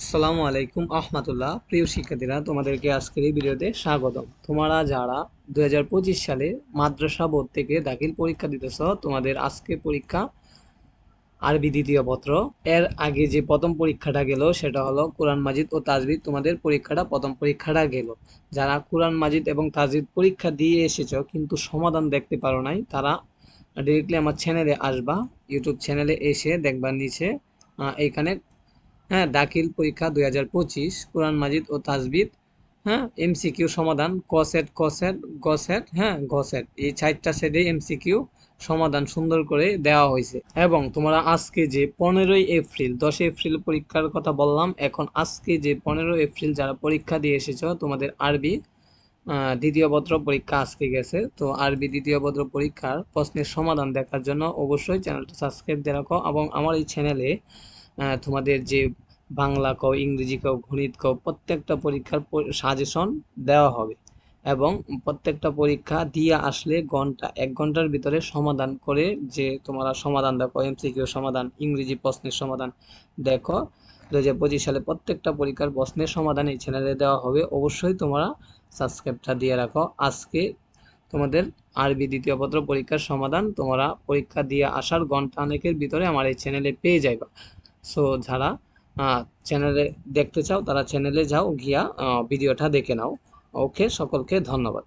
আসসালামু আলাইকুম আহমতুল্লাহ। প্রিয় শিক্ষার্থীরা তোমাদেরকে আজকের এই ভিডিওতে স্বাগতম। তোমরা যারা দুই সালে মাদ্রাসা বোর্ড থেকে দাখিল পরীক্ষা দিতেছ তোমাদের আজকে পরীক্ষা আরবি দ্বিতীয় পত্র। এর আগে যে প্রথম পরীক্ষাটা গেল সেটা হলো কোরআন মাজিদ ও তাজবিদ। তোমাদের পরীক্ষাটা প্রথম পরীক্ষাটা গেল। যারা কোরআন মাজিদ এবং তাজবিদ পরীক্ষা দিয়ে এসেছ কিন্তু সমাধান দেখতে পারো নাই তারা ডিরেক্টলি আমার চ্যানেলে আসবা ইউটিউব চ্যানেলে এসে দেখবার নিচে আহ, এইখানে হ্যাঁ দাখিল পরীক্ষা দুই হাজার পঁচিশ, কোরআন মাজিদ ও তাজবিদ হ্যাঁ এমসিকিউ সমাধান ক সেট ক সেট গ সেট হ্যাঁ গ সেট এই চারটা সেটে এমসিকিউ সমাধান সুন্দর করে দেওয়া হয়েছে। এবং তোমরা আজকে যে পনেরোই এপ্রিল দশই এপ্রিল পরীক্ষার কথা বললাম, এখন আজকে যে পনেরো এপ্রিল যারা পরীক্ষা দিয়ে এসেছ, তোমাদের আরবি দ্বিতীয় পত্র পরীক্ষা আজকে গেছে। তো আরবি দ্বিতীয় পত্র পরীক্ষার প্রশ্নের সমাধান দেখার জন্য অবশ্যই চ্যানেলটা সাবস্ক্রাইব দিয়ে রাখো এবং আমার এই চ্যানেলে তোমাদের যে বাংলা কও, ইংরেজি কও, গণিত কও, প্রত্যেকটা পরীক্ষার সাজেশন দেওয়া হবে। এবং প্রত্যেকটা পরীক্ষা দিয়ে আসলে ঘণ্টা, এক ঘণ্টার ভিতরে সমাধান করে যে তোমরা সমাধান দেখো এমসিকিউ সমাধান, ইংরেজি প্রশ্নের সমাধান দেখো। দু হাজার পঁচিশ সালে প্রত্যেকটা পরীক্ষার প্রশ্নের সমাধান এই চ্যানেলে দেওয়া হবে। অবশ্যই তোমরা সাবস্ক্রাইবটা দিয়ে রাখো। আজকে তোমাদের আরবি দ্বিতীয় পত্র পরীক্ষার সমাধান তোমরা পরীক্ষা দিয়ে আসার ঘণ্টা অনেকের ভিতরে আমার এই চ্যানেলে পেয়ে যাইবা। সো যারা চ্যানেলে দেখতে চাও, তারা চ্যানেলে যাও, গিয়া ভিডিওটা দেখে নাও। ওকে সকলকে ধন্যবাদ।